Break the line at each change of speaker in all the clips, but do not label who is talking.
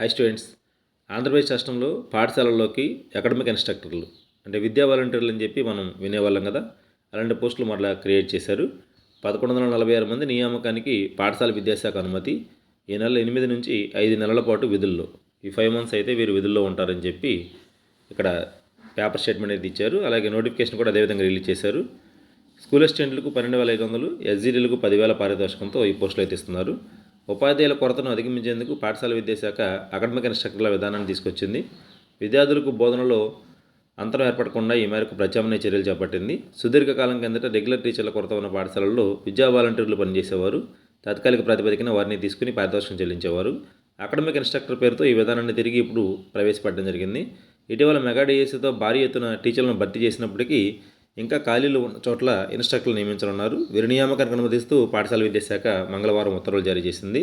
High students Andhra Pradesh రాష్ట్రంలో పాఠశాలల్లోకి academic ఇన్స్ట్రక్టర్లు అంటే విద్యా వాలంటీర్లు అని చెప్పి మనం వినేవాళ్ళం కదా? అలాంటి పోస్టులు మరలా క్రియేట్ చేశారు. పదకొండు వందల నలభై ఆరు మంది నియామకానికి పాఠశాల విద్యాశాఖ అనుమతి. ఈ నెల ఎనిమిది నుంచి ఐదు నెలల పాటు విధుల్లో ఈ ఫైవ్ మంత్స్ అయితే వీరు విధుల్లో ఉంటారని చెప్పి ఇక్కడ పేపర్ స్టేట్మెంట్ అయితే ఇచ్చారు. అలాగే నోటిఫికేషన్ కూడా అదేవిధంగా రిలీజ్ చేశారు. స్కూల్ అసిస్టెంట్లకు పన్నెండు వేల ఐదు వందలు ఎస్జీడీలకు పదివేల పారితోషికంతో ఈ పోస్టులు అయితే ఇస్తున్నారు. ఉపాధ్యాయుల కొరతను అధిగమించేందుకు పాఠశాల విద్యాశాఖ అకాడమిక్ ఇన్స్ట్రక్టర్ల విధానాన్ని తీసుకొచ్చింది. విద్యార్థులకు బోధనలో అంతరం ఏర్పడకుండా ఈ మేరకు ప్రత్యామ్నాయ చర్యలు చేపట్టింది. సుదీర్ఘకాలం కిందట రెగ్యులర్ టీచర్ల కొరత ఉన్న పాఠశాలల్లో విద్యా వాలంటీర్లు పనిచేసేవారు. తాత్కాలిక ప్రాతిపదికన వారిని తీసుకుని పారితోషికం చెల్లించేవారు. అకాడమిక్ ఇన్స్ట్రక్టర్ పేరుతో ఈ విధానాన్ని తిరిగి ఇప్పుడు ప్రవేశపెట్టడం జరిగింది. ఇటీవల మెగా డిఎస్సితో భారీ ఎత్తున టీచర్లను భర్తీ చేసినప్పటికీ ఇంకా ఖాళీలు ఉన్న చోట్ల ఇన్స్ట్రక్టర్లు నియమించనున్నారు. వీరి నియామకానికి అనుమతిస్తూ పాఠశాల విద్యాశాఖ మంగళవారం ఉత్తర్వులు జారీ చేసింది.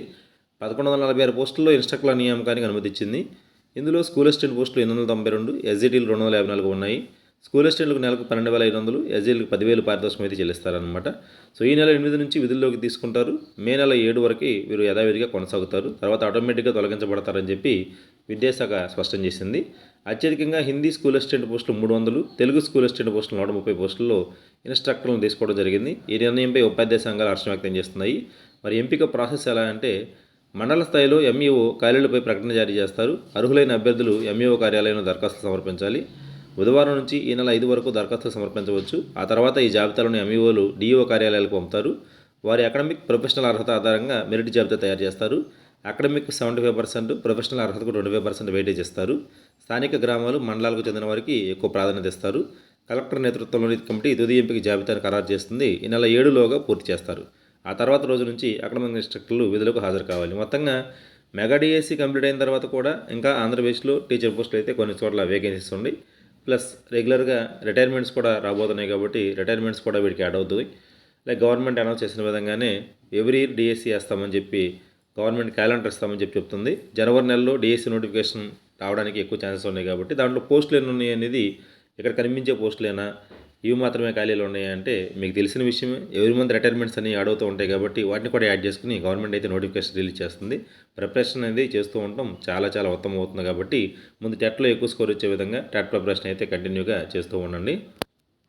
పదకొండు వందల నలభై ఆరు పోస్టుల్లో ఇన్స్ట్రక్టర్ల నియామకానికి అనుమతిచ్చింది. ఇందులో స్కూల్ అసిస్టెంట్ పోస్టులు ఎనిమిది వందల తొంభై రెండు ఎస్జిటీలు రెండు వందల యాభై నాలుగు ఉన్నాయి. స్కూల్ అసిస్టెంట్లకు నెలకు పన్నెండు వేల ఐదు వందలు ఎస్జీలకు పదివేలు పారితోషికం అయితే చెల్లిస్తారనమాట సో ఈ నెల ఎనిమిది నుంచి విధుల్లోకి తీసుకుంటారు. మే నెల ఏడు వరకు వీరు యథావిధిగా కొనసాగుతారు. తర్వాత ఆటోమేటిక్గా తొలగించబడతారని చెప్పి విద్యాశాఖ స్పష్టం చేసింది. అత్యధికంగా హిందీ స్కూల్ అసిస్టెంట్ పోస్టులు మూడు వందలు తెలుగు స్కూల్ అసిస్టెంట్ పోస్టులు నూట ముప్పై పోస్టుల్లో ఇన్స్ట్రక్టర్లను తీసుకోవడం జరిగింది. ఈ నిర్ణయంపై ఉపాధ్యాయ సంఘాలు హర్షం వ్యక్తం చేస్తున్నాయి. మరి ఎంపిక ప్రాసెస్ ఎలా అంటే మండల స్థాయిలో ఎంఈఓ ఖాళీలపై ప్రకటన జారీ చేస్తారు. అర్హులైన అభ్యర్థులు ఎంఈఓ కార్యాలయంలో దరఖాస్తులు సమర్పించాలి. బుధవారం నుంచి ఈ నెల ఐదు వరకు దరఖాస్తులు సమర్పించవచ్చు. ఆ తర్వాత ఈ జాబితాలోని ఎంఈఓలు డిఈఓ కార్యాలయాలకు పంపుతారు. వారి అకాడమిక్ ప్రొఫెషనల్ అర్హత ఆధారంగా మెరిట్ జాబితా తయారు చేస్తారు. Academic seventy five percent professional అర్హతకు twenty five percent weightage ఇస్తారు. స్థానిక గ్రామాలు మండలాలకు చెందిన వారికి ఎక్కువ ప్రాధాన్యత ఇస్తారు. కలెక్టర్ నేతృత్వంలోని కమిటీ తుది ఎంపిక జాబితాను ఖరారు చేస్తుంది. ఈ నెల ఏడులోగా పూర్తి చేస్తారు. ఆ తర్వాత రోజు నుంచి అకాడమిక్ ఇన్స్ట్రక్టర్లు విధులకు హాజరు కావాలి. మొత్తంగా మెగా డిఎస్సి కంప్లీట్ అయిన తర్వాత కూడా ఇంకా ఆంధ్రప్రదేశ్లో టీచర్ పోస్టులు అయితే కొన్ని చోట్ల వేకెన్సీస్ ఉన్నాయి ప్లస్ రెగ్యులర్గా రిటైర్మెంట్స్ కూడా రాబోతున్నాయి కాబట్టి రిటైర్మెంట్స్ కూడా వీటికి యాడ్ అవుతుంది. లైక్ గవర్నమెంట్ అనౌన్స్ చేసిన విధంగానే ఎవ్రీ ఇయర్ డిఎస్సి వేస్తామని చెప్పి గవర్నమెంట్ క్యాలెండర్ ఇస్తామని చెప్పి చెప్తుంది. జనవరి నెలలో డిఎస్సి నోటిఫికేషన్ రావడానికి ఎక్కువ ఛాన్సెస్ ఉన్నాయి కాబట్టి దాంట్లో పోస్టులు ఎన్ని ఉన్నాయి అనేది ఇక్కడ కనిపించే పోస్టులేనా ఇవి మాత్రమే ఖాళీలు ఉన్నాయి అంటే మీకు తెలిసిన విషయమే. ఎవరి మంది రిటైర్మెంట్స్ అని అడుగుతూ ఉంటాయి కాబట్టి వాటిని కూడా యాడ్ చేసుకుని గవర్నమెంట్ అయితే నోటిఫికేషన్ రిలీజ్ చేస్తుంది. ప్రిపరేషన్ అనేది చేస్తూ ఉండటం చాలా చాలా ఉత్తమం అవుతుంది కాబట్టి ముందు టెట్లో ఎక్కువ స్కోర్ వచ్చే విధంగా టెట్ ప్రిపరేషన్ అయితే కంటిన్యూగా చేస్తూ ఉండండి.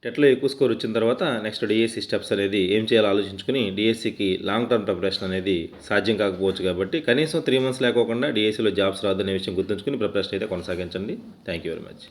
టెట్లో ఎక్కువ స్కోర్ వచ్చిన తర్వాత నెక్స్ట్ డిఎస్సి స్టెప్స్ అనేది ఏం చేయాలో ఆలోచించుకుని డిఎస్సికి లాంగ్ టర్మ్ ప్రిపరేషన్ అనేది సాధ్యం కాకపోవచ్చు కాబట్టి కనీసం త్రీ మంత్స్ లేకోకుండా డిఎస్సిలో జాబ్స్ రాదనే విషయం గుర్తుంచుకుని ప్రిపరేషన్ అయితే కొనసాగించండి. Thank you very much